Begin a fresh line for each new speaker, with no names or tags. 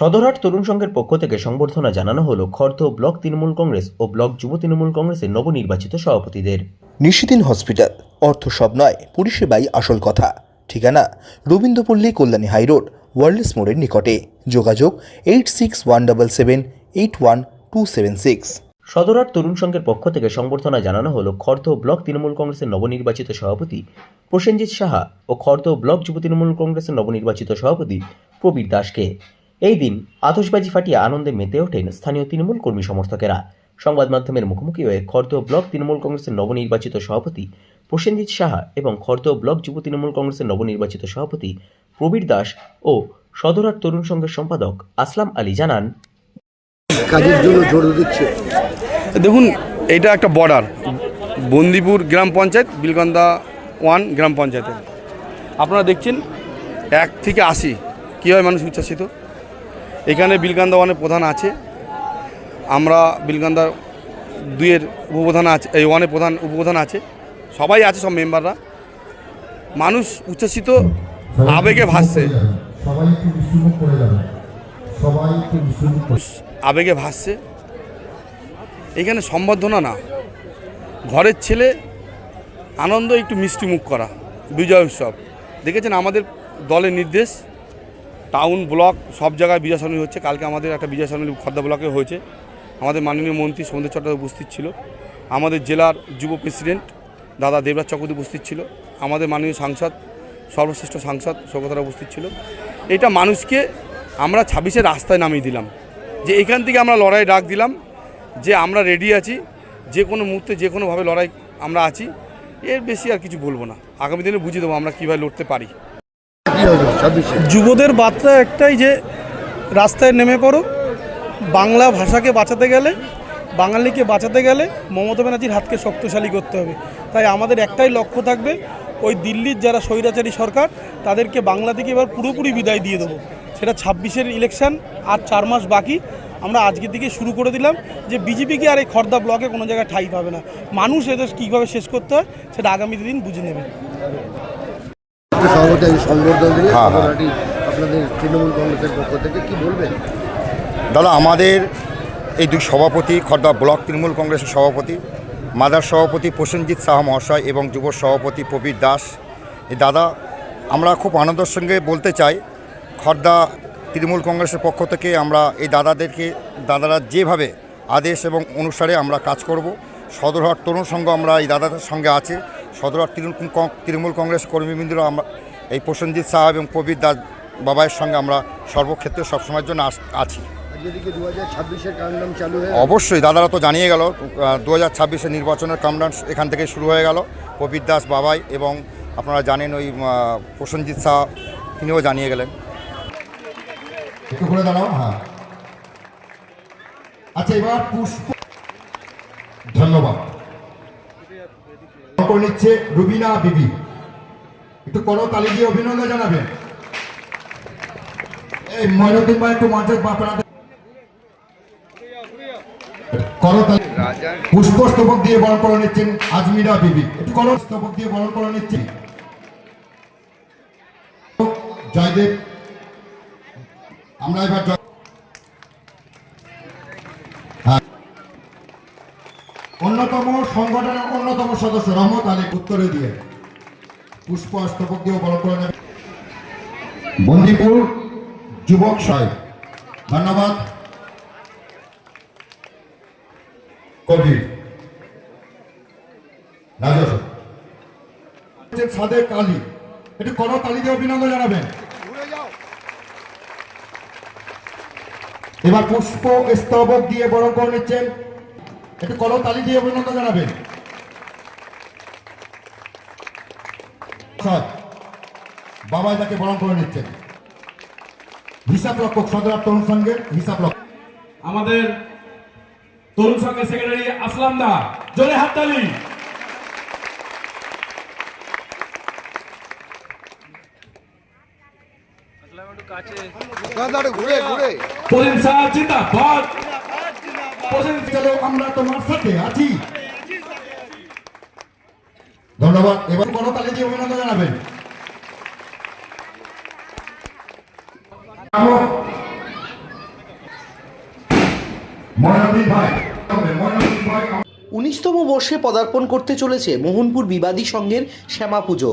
সদরহাট তরুণ সংঘের পক্ষ থেকে সংবর্ধনা জানানো হলো খর্দ ব্লক তৃণমূল কংগ্রেস ও ব্লক যুব তৃণমূল কংগ্রেসের নবনির্বাচিত সভাপতিদের।
নিশিদিন হসপিটাল অর্থ সব নয় পরিষেবাই আসল কথা। ঠিকানা রবীন্দ্রপল্লী কল্যাণী হাইরোড ওয়ার্ল্ডস মোড়ের নিকটে। যোগাযোগ eight six one double seven eight one two seven six.
Sadarhat তরুণ সংঘের পক্ষ থেকে সংবর্ধনা জানানো হলো খর্দ ব্লক তৃণমূল কংগ্রেসের নবনির্বাচিত সভাপতি প্রসেনজিৎ সাহা ও খর্দ ব্লক যুব তৃণমূল কংগ্রেসের নবনির্বাচিত সভাপতি প্রবীর দাসকে। এই দিন আতশবাজি ফাটিয়ে আনন্দে মেতে ওঠেন স্থানীয় তৃণমূল কর্মী সমর্থকেরা। সংবাদ মাধ্যমের মুখোমুখি হয়ে খর্দ ব্লক তৃণমূল কংগ্রেসের নবনির্বাচিত সভাপতি প্রসেনজিৎ সাহা এবং খর্দ ব্লক যুব তৃণমূল কংগ্রেসের নবনির্বাচিত সভাপতি প্রবীর দাস ও সদরহাট তরুণ সংঘের সম্পাদক আসলাম আলী জানান
কাজের জন্য জোর দিচ্ছে।
দেখুন এটা একটা বর্ডার বন্দিপুর গ্রাম পঞ্চায়েত বিলগন্দা ওয়ান গ্রাম পঞ্চায়েতের। আপনারা দেখছেন এক থেকে আশি। কীভাবে মানুষ উচ্ছ্বাসিত? এখানে বিলকান্দা ওয়ানের প্রধান আছে। আমরা বিলকান্দা দুইয়ের উপপ্রধান আছে, এই ওয়ানের প্রধান উপপ্রধান আছে। সবাই আছে সব মেম্বাররা। মানুষ উচ্ছ্বাসিত, আবেগে ভাসছে। আবেগে ভাসছে। এখানে সম্বর্ধনা না। ঘরের ছেলে, আনন্দ, একটু মিষ্টি মুখ করা। বিজয় উৎসব। দেখেছেন আমাদের দলের নির্দেশ? টাউন ব্লক সব জায়গায় বিজয় হচ্ছে। কালকে আমাদের একটা বিজয় সরণী খর্দা ব্লকে হয়েছে। আমাদের মাননীয় মন্ত্রী সৌন্দর চট্টোপাধ্যায় উপস্থিত ছিল। আমাদের জেলার যুব প্রেসিডেন্ট দাদা দেবরাজ চক্রবর্তী উপস্থিত ছিল। আমাদের মাননীয় সাংসদ, সর্বশ্রেষ্ঠ সাংসদ সৌগতরা উপস্থিত ছিল। এটা মানুষকে আমরা ছাব্বিশে রাস্তায় নামিয়ে দিলাম। যে এখান থেকে আমরা লড়াই ডাক দিলাম, যে আমরা রেডি আছি, যে কোনো মুহূর্তে যে কোনোভাবে লড়াই আমরা আছি, এর বেশি আর কিছু বলব না। আগামী দিনে বুঝিয়ে দেবো আমরা কীভাবে লড়তে পারি।
যুবদের বার্তা একটাই যে, রাস্তায় নেমে পড়ো। বাংলা ভাষাকে বাঁচাতে গেলে, বাঙালিকে বাঁচাতে গেলে মমতা ব্যানার্জির হাতকে শক্তিশালী করতে হবে। তাই আমাদের একটাই লক্ষ্য থাকবে, ওই দিল্লির যারা স্বৈরাচারী সরকার, তাদেরকে বাংলা থেকে এবার পুরোপুরি বিদায় দিয়ে দেবো। সেটা ছাব্বিশের ইলেকশন আর চার মাস বাকি। আমরা আজকের দিকে শুরু করে দিলাম যে বিজেপিকে আর এই খর্দা ব্লকে কোনো জায়গায় ঠাই পাবে না। মানুষ এদের কীভাবে শেষ করতে হয়, সেটা আগামী দিন বুঝে নেবে।
সভাপতি আজ সংবর্ধনা দিলে আপনারা আপনাদের তৃণমূল কংগ্রেসের পক্ষ থেকে কি বলবেন?
দাদা আমাদের এই দুই সভাপতি খর্দা ব্লক তৃণমূল কংগ্রেসের সভাপতি মাদার সভাপতি প্রসেনজিৎ সাহা মহাশয় এবং যুব সভাপতি প্রবীর দাস। এই দাদা আমরা খুব আনন্দের সঙ্গে বলতে চাই খর্দা তৃণমূল কংগ্রেসের পক্ষ থেকে আমরা এই দাদাদেরকে দাদারা যেভাবে আদেশ এবং অনুসারে আমরা কাজ করব সদরহাট তরুণ সংঘ আমরা এই দাদাদের সঙ্গে আছে। সদরহাট তৃণমূল তৃণমূল কংগ্রেস কর্মীবৃন্দরা আমরা এই প্রসেনজিৎ সাহা এবং প্রবীর দাস বাবাইয়ের সঙ্গে আমরা সর্বক্ষেত্রে সবসময়ের জন্য আছি। অবশ্যই দাদারা তো জানিয়ে গেল দু হাজার ছাব্বিশের নির্বাচনের কামডাউন এখান থেকে শুরু হয়ে গেল। প্রবীর দাস বাবাই এবং আপনারা জানেন ওই প্রসেনজিৎ শাহ তিনিও জানিয়ে গেলেন।
একটু করে দাঁড়াও হ্যাঁ। আচ্ছা এবার পুষ্প ধন্যবাদ। করে নিচ্ছে রুবিনা বিবি। একটু করো তালি দিয়ে অভিনন্দন জানাবেন এই ময়নুদ্দিন ভাই একটু করো তালি পুষ্পস্তবক দিয়ে বরণ করে নিচ্ছেন আজমিরা বিবি। একটু করো স্তবক দিয়ে বরণ করে নিচ্ছেন। জয়দেব। আমরা এবার জয়- হ্যাঁ। অন্যতম সংগঠনের অন্যতম সদস্য রহমত আলী উত্তরে দিয়ে। পুষ্প স্তবক দিয়ে নেবে বন্দিপুর যুবক সাহেব, ধন্যবাদ। কবির রাজস্ব। সাদেক আলী একটু করো দিয়ে অভিনন্দন জানাবেন। এবার পুষ্প স্তবক দিয়ে বরণ করে নিচ্ছেন একটু করো তালি দিয়ে অভিনন্দন জানাবেন। স্যার, বাবাই তাকে বরণ করে নিচ্ছেন। হিসাব রক্ষক সদর তরুণ সংঘের হিসাব রক্ষক।
আমাদের তরুণ সংঘের সেক্রেটারি আসলাম দা জোরে হাততালি
ঘুরে ঘুরে।
প্রসেন স্যার জিন্দাবাদ।
আমরা তোমার সাথে আছি। ধন্যবাদ। এবার বড় তালে দিয়ে অভিনন্দন জানাবেন।
উনিশতম বর্ষে পদার্পণ করতে চলেছে মোহনপুর বিবাদী সংঘের শ্যামা পুজো